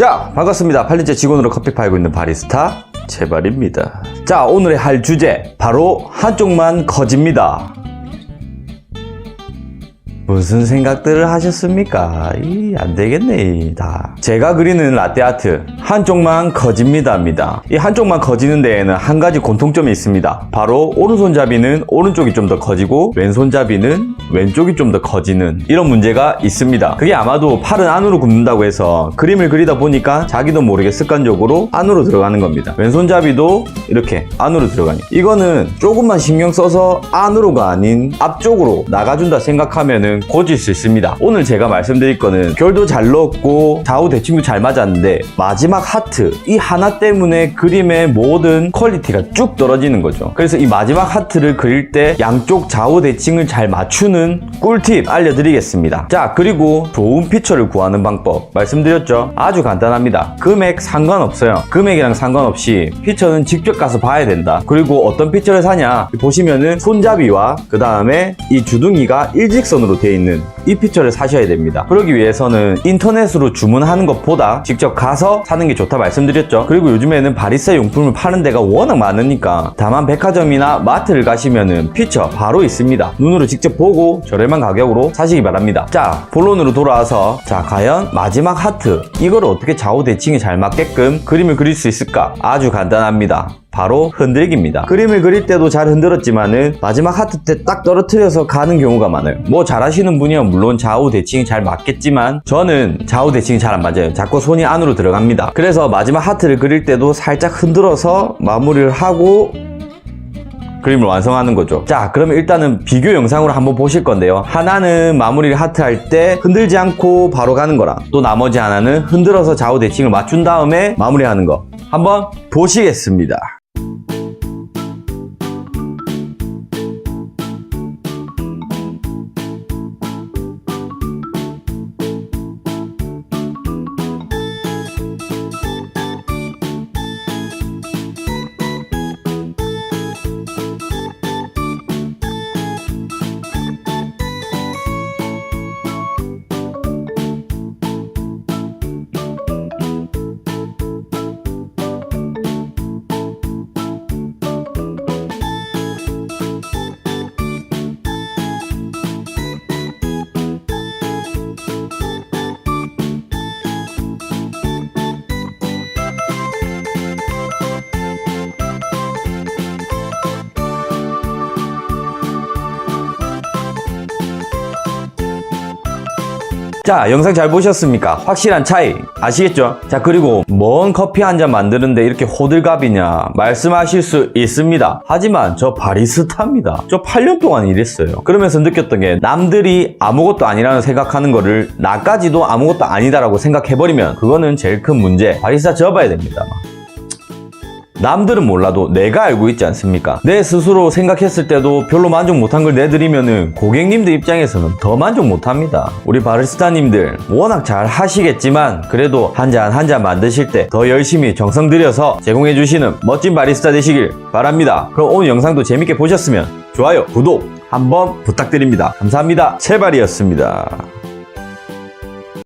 자, 반갑습니다. 8년째 직원으로 커피 팔고 있는 바리스타 제발입니다. 자, 오늘의 할 주제 바로 한쪽만 커집니다. 무슨 생각들을 하셨습니까? 이, 안 되겠네, 다. 제가 그리는 라떼 아트, 한쪽만 커집니다입니다. 이 한쪽만 커지는 데에는 한 가지 공통점이 있습니다. 바로 오른손잡이는 오른쪽이 좀 더 커지고, 왼손잡이는 왼쪽이 좀 더 커지는 이런 문제가 있습니다. 그게 아마도 팔은 안으로 굽는다고 해서 그림을 그리다 보니까 자기도 모르게 습관적으로 안으로 들어가는 겁니다. 왼손잡이도 이렇게 안으로 들어가니. 이거는 조금만 신경 써서 안으로가 아닌 앞쪽으로 나가준다 생각하면은 고칠 수 있습니다. 오늘 제가 말씀드릴 거는 결도 잘 넣었고 좌우 대칭도 잘 맞았는데 마지막 하트 이 하나 때문에 그림의 모든 퀄리티가 쭉 떨어지는 거죠. 그래서 이 마지막 하트를 그릴 때 양쪽 좌우 대칭을 잘 맞추는 꿀팁 알려드리겠습니다. 자 그리고 좋은 피처를 구하는 방법 말씀드렸죠. 아주 간단합니다. 금액 상관없어요. 금액이랑 상관없이 피처는 직접 가서 봐야 된다. 그리고 어떤 피처를 사냐 보시면은 손잡이와 그 다음에 이 주둥이가 일직선으로 되어 있는 이 피처를 사셔야 됩니다. 그러기 위해서는 인터넷으로 주문하는 것보다 직접 가서 사는 게 좋다 말씀드렸죠. 그리고 요즘에는 바리스타 용품을 파는 데가 워낙 많으니까 다만 백화점이나 마트를 가시면은 피처 바로 있습니다. 눈으로 직접 보고 저렴한 가격으로 사시기 바랍니다. 자, 본론으로 돌아와서 자, 과연 마지막 하트 이걸 어떻게 좌우 대칭이 잘 맞게끔 그림을 그릴 수 있을까? 아주 간단합니다. 바로 흔들기입니다. 그림을 그릴 때도 잘 흔들었지만은 마지막 하트 때 딱 떨어뜨려서 가는 경우가 많아요. 뭐 잘하시는 분이야 물론 좌우 대칭이 잘 맞겠지만 저는 좌우 대칭이 잘 안 맞아요. 자꾸 손이 안으로 들어갑니다. 그래서 마지막 하트를 그릴 때도 살짝 흔들어서 마무리를 하고 그림을 완성하는 거죠. 자, 그러면 일단은 비교 영상으로 한번 보실 건데요. 하나는 마무리를 하트 할 때 흔들지 않고 바로 가는 거랑 또 나머지 하나는 흔들어서 좌우 대칭을 맞춘 다음에 마무리하는 거. 한번 보시겠습니다. Thank you 자, 영상 잘 보셨습니까? 확실한 차이 아시겠죠? 자, 그리고 뭔 커피 한 잔 만드는데 이렇게 호들갑이냐 말씀하실 수 있습니다. 하지만 저 바리스타입니다. 저 8년 동안 일했어요. 그러면서 느꼈던 게 남들이 아무것도 아니라는 생각하는 거를 나까지도 아무것도 아니다라고 생각해버리면 그거는 제일 큰 문제. 바리스타 접어야 됩니다. 남들은 몰라도 내가 알고 있지 않습니까? 내 스스로 생각했을 때도 별로 만족 못한 걸 내드리면은 고객님들 입장에서는 더 만족 못합니다. 우리 바리스타님들 워낙 잘 하시겠지만 그래도 한 잔 한잔 만드실 때 더 열심히 정성 들여서 제공해 주시는 멋진 바리스타 되시길 바랍니다. 그럼 오늘 영상도 재밌게 보셨으면 좋아요, 구독 한번 부탁드립니다. 감사합니다. 제발이었습니다.